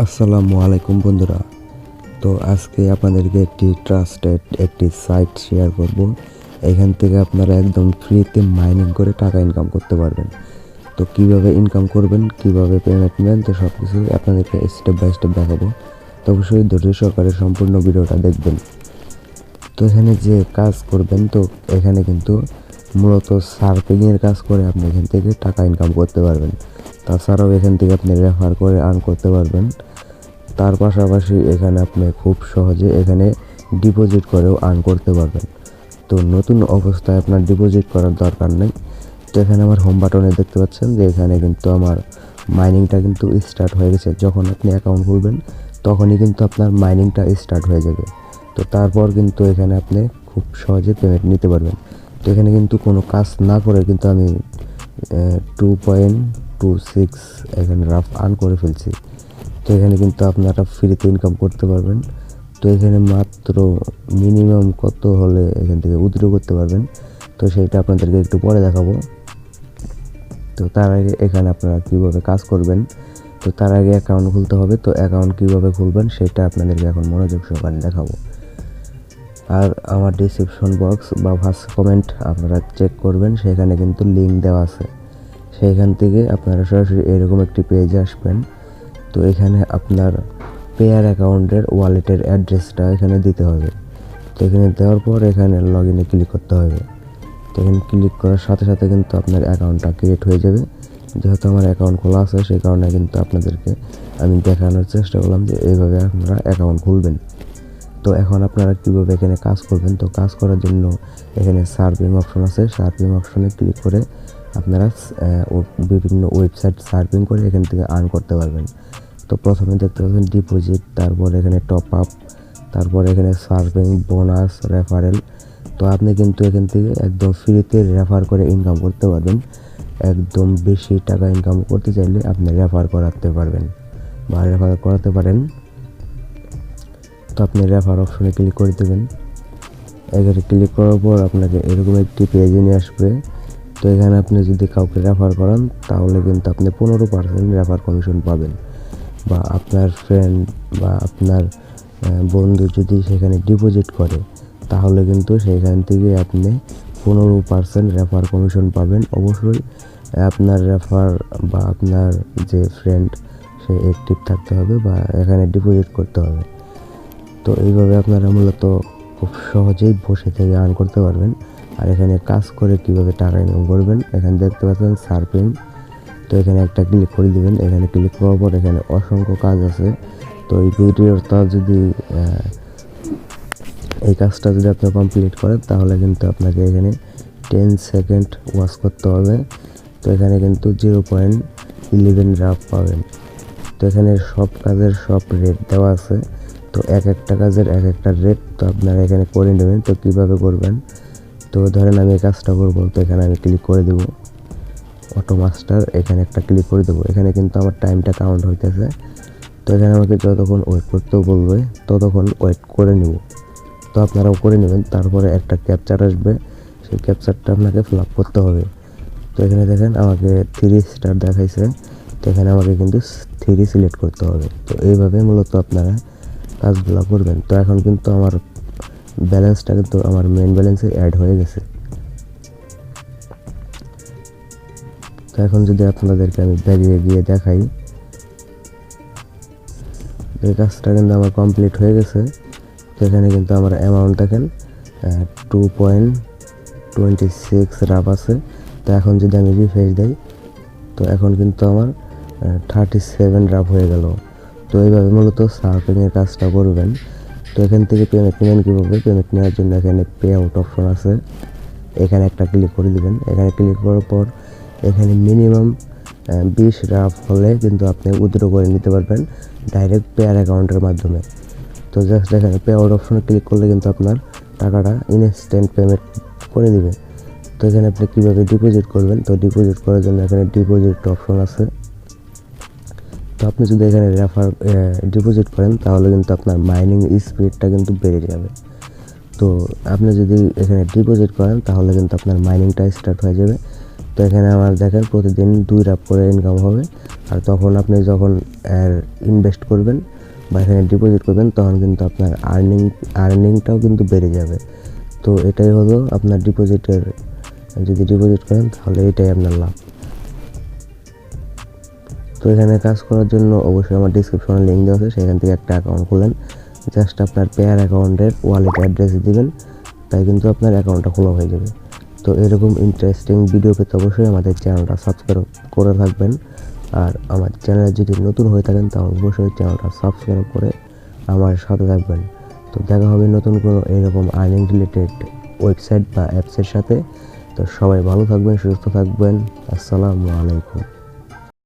আসসালামু আলাইকুম বন্ধুরা। তো আজকে আপনাদেরকে একটি ট্রাস্টেড একটি সাইট শেয়ার করব। এখান থেকে আপনারা একদম ফ্রিতে মাইনিং করে টাকা ইনকাম করতে পারবেন। তো কীভাবে ইনকাম করবেন, কীভাবে পেমেন্ট নেবেন, তো সব কিছু আপনাদেরকে স্টেপ বাই স্টেপ দেখাবো। তো অবশ্যই ধৈর্য সহকারে সম্পূর্ণ ভিডিওটা দেখবেন। তো এখানে যে কাজ করবেন, তো এখানে কিন্তু মূলত সার্ফিংয়ের কাজ করে আপনি এখান থেকে টাকা ইনকাম করতে পারবেন। তাছাড়াও এখান থেকে আপনি রেফার করে আর্ন করতে পারবেন। তার পাশাপাশি এখানে আপনি খুব সহজে এখানে ডিপোজিট করেও আর্ন করতে পারবেন। তো নতুন অবস্থায় আপনার ডিপোজিট করার দরকার নেই। তো এখানে আমার হোম বাটনে দেখতে পাচ্ছেন যে এখানে কিন্তু আমার মাইনিংটা কিন্তু স্টার্ট হয়ে গেছে। যখন আপনি অ্যাকাউন্ট খুলবেন, তখনই কিন্তু আপনার মাইনিংটা স্টার্ট হয়ে যাবে। তো তারপর কিন্তু এখানে আপনি খুব সহজে পেমেন্ট নিতে পারবেন। তো এখানে কিন্তু কোনো কাজ না করে কিন্তু আমি টু পয়েন্ট টু, সিক্স, এখানে রাফ আর্ন করে ফেলছি। তো এখানে কিন্তু আপনারা ফ্রিতে ইনকাম করতে পারবেন। তো এখানে মাত্র মিনিমাম কত হলে এখান থেকে উইথড্র করতে পারবেন? তো সেইটা আপনাদেরকে একটু পরে দেখাবো। তো তার আগে এখানে আপনারা কীভাবে কাজ করবেন? তো তার আগে অ্যাকাউন্ট খুলতে হবে। তো অ্যাকাউন্ট কীভাবে খুলবেন সেটা আপনাদেরকে এখন মনোযোগ সহকারে দেখাবো। আর আমার ডিসক্রিপশন বক্স বা ফার্স্ট কমেন্ট আপনারা চেক করবেন। সেখানে কিন্তু লিঙ্ক দেওয়া আছে। সেইখান থেকে আপনারা সরাসরি এরকম একটি পেজে আসবেন। তো এখানে আপনার পেয়ার অ্যাকাউন্টের ওয়ালেটের অ্যাড্রেসটা এখানে দিতে হবে। তো এখানে দেওয়ার পর এখানে লগ ইনে ক্লিক করতে হবে। তো এখানে ক্লিক করার সাথে সাথে কিন্তু আপনার অ্যাকাউন্টটা ক্রিয়েট হয়ে যাবে। যেহেতু আমার অ্যাকাউন্ট খোলা আছে সেই কারণে কিন্তু আপনাদেরকে আমি দেখানোর চেষ্টা করলাম যে এইভাবে আপনারা অ্যাকাউন্ট খুলবেন। তো এখন আপনারা কীভাবে এখানে কাজ করবেন? তো কাজ করার জন্য এখানে সার্ভিং অপশন আছে। সার্ভিং অপশনে ক্লিক করে আপনারা বিভিন্ন ওয়েবসাইট সার্ভিং করে এখান থেকে আর্ন করতে পারবেন। তো প্রথমে দেখতে পাচ্ছেন ডিপোজিট তারপর এখানে টপ আপ তারপর এখানে সার্ভিং বোনাস রেফারেল তো আপনি কিন্তু এখান থেকে একদম ফ্রিতে রেফার করে ইনকাম করতে পারবেন। একদম বেশি টাকা ইনকাম করতে চাইলে আপনি রেফার করাতে পারবেন বা রেফার করাতে পারেন। তো আপনি রেফার অপশনে ক্লিক করে দেবেন। এখানে ক্লিক করার পর আপনাকে এরকম একটি পেজে নিয়ে আসবে। তো এখানে আপনি যদি কাউকে রেফার করান, তাহলে কিন্তু আপনি পনেরো পার্সেন্ট রেফার কমিশন পাবেন। বা আপনার ফ্রেন্ড বা আপনার বন্ধু যদি সেখানে ডিপোজিট করে, তাহলে কিন্তু সেখান থেকে আপনি পনেরো পার্সেন্ট রেফার কমিশন পাবেন। অবশ্যই আপনার রেফার বা আপনার যে ফ্রেন্ড সে অ্যাক্টিভ থাকতে হবে বা এখানে ডিপোজিট করতে হবে। তো এইভাবে আপনারা মূলত খুব সহজেই বসে থেকে আর্ন করতে পারবেন। আর এখানে কাজ করে কীভাবে টাকা ইনকাম করবেন, এখানে দেখতে পাচ্ছেন সার্ফিং তো এখানে একটা ক্লিক করে দিবেন, এখানে ক্লিক করার পর এখানে অসংখ্য কাজ আছে। তো এই ভিডিওটা যদি এই কাজটা যদি আপনি কমপ্লিট করেন, তাহলে কিন্তু আপনাকে এখানে টেন সেকেন্ড ওয়াশ করতে হবে। তো এখানে কিন্তু জিরো পয়েন্ট ইলেভেন রাফ পাবেন। তো এখানে সব কাজের সব রেট দেওয়া আছে। তো এক একটা কাজের এক একটা রেট তো আপনারা এখানে করে নেবেন। তো কীভাবে করবেন? তো ধরেন আমি এই কাজটা করব, তো এখানে আমি ক্লিক করে দেবো। অটো মাস্টার এখানে একটা ক্লিক করে দেবো। এখানে কিন্তু আমার টাইমটা কাউন্ট হইতেছে। তো এখানে আমাকে যতক্ষণ ওয়েট করতেও বলবে, ততক্ষণ ওয়েট করে নেব। তো আপনারাও করে নেবেন, তারপরে একটা ক্যাপচার আসবে। সেই ক্যাপচারটা আপনাকে ফিল আপ করতে হবে। তো এখানে দেখেন আমাকে থ্রি স্টার দেখাইছে। তো এখানে আমাকে কিন্তু থ্রি সিলেক্ট করতে হবে। তো এইভাবে মূলত আপনারা কাজগুলো করবেন। তো এখন কিন্তু আমার ব্যালেন্সটা কিন্তু আমার মেন ব্যালেন্সে অ্যাড হয়ে গেছে। তো এখন যদি আপনাদেরকে আমি ব্যাগে গিয়ে দেখাই এই কাজটা কিন্তু আমার কমপ্লিট হয়ে গেছে। তো এখানে কিন্তু আমার অ্যামাউন্ট দেখেন two point twenty six rough আছে। তো এখন যদি আমি রিফ্রেশ দিই, তো এখন কিন্তু আমার থার্টি সেভেন রাফ হয়ে গেল। তো এইভাবে মূলত সার্ফিংয়ের কাজটা করবেন। তো এখান থেকে পেমেন্ট নেবেন কীভাবে? পেমেন্ট নেওয়ার জন্য এখানে পে আউট অপশন আছে। এখানে একটা ক্লিক করে দেবেন। এখানে ক্লিক করার পর এখানে মিনিমাম বিশ রাফ হলে কিন্তু আপনি উইথড্র করে নিতে পারবেন ডাইরেক্ট পেয়ার অ্যাকাউন্টের মাধ্যমে। তো জাস্ট এখানে পে আউট অপশনে ক্লিক করলে কিন্তু আপনার টাকাটা ইনস্ট্যান্ট পেমেন্ট করে দিবে। তো এখানে আপনি কীভাবে ডিপোজিট করবেন? তো ডিপোজিট করার জন্য এখানে ডিপোজিট অপশন আছে। তো আপনি যদি এখানে রেফার ডিপোজিট করেন, তাহলে কিন্তু আপনার মাইনিং স্পিডটা কিন্তু বেড়ে যাবে। তো আপনি যদি এখানে ডিপোজিট করেন, তাহলে কিন্তু আপনার মাইনিংটা স্টার্ট হয়ে যাবে। তো এখানে আমার দেখেন, প্রতিদিন দুই লাখ করে ইনকাম হবে। আর তখন আপনি যখন ইনভেস্ট করবেন বা এখানে ডিপোজিট করবেন, তখন কিন্তু আপনার আর্নিং আর্নিংটাও কিন্তু বেড়ে যাবে। তো এটাই হলো আপনার ডিপোজিটের যদি ডিপোজিট করেন, তাহলে এটাই আপনার লাভ। তো এখানে কাজ করার জন্য অবশ্যই আমার ডিসক্রিপশনে লিঙ্ক দেওয়া আছে, সেখান থেকে একটা অ্যাকাউন্ট খুলেন। জাস্ট আপনার পেয়ার অ্যাকাউন্টের ওয়ালেট অ্যাড্রেস দিবেন, তাই কিন্তু আপনার অ্যাকাউন্টটা খোলা হয়ে যাবে। তো এরকম ইন্টারেস্টিং ভিডিও পেতে অবশ্যই আমাদের চ্যানেলটা সাবস্ক্রাইব করে থাকবেন আর আমার চ্যানেলে যদি নতুন হয়ে থাকেন, তাহলে অবশ্যই চ্যানেলটা সাবস্ক্রাইব করে আমার সাথে থাকবেন। তো দেখা হবে নতুন কোনো এরকম আর্নিং রিলেটেড ওয়েবসাইট বা অ্যাপসের সাথে। তো সবাই ভালো থাকবেন, সুস্থ থাকবেন। আসসালামু আলাইকুম।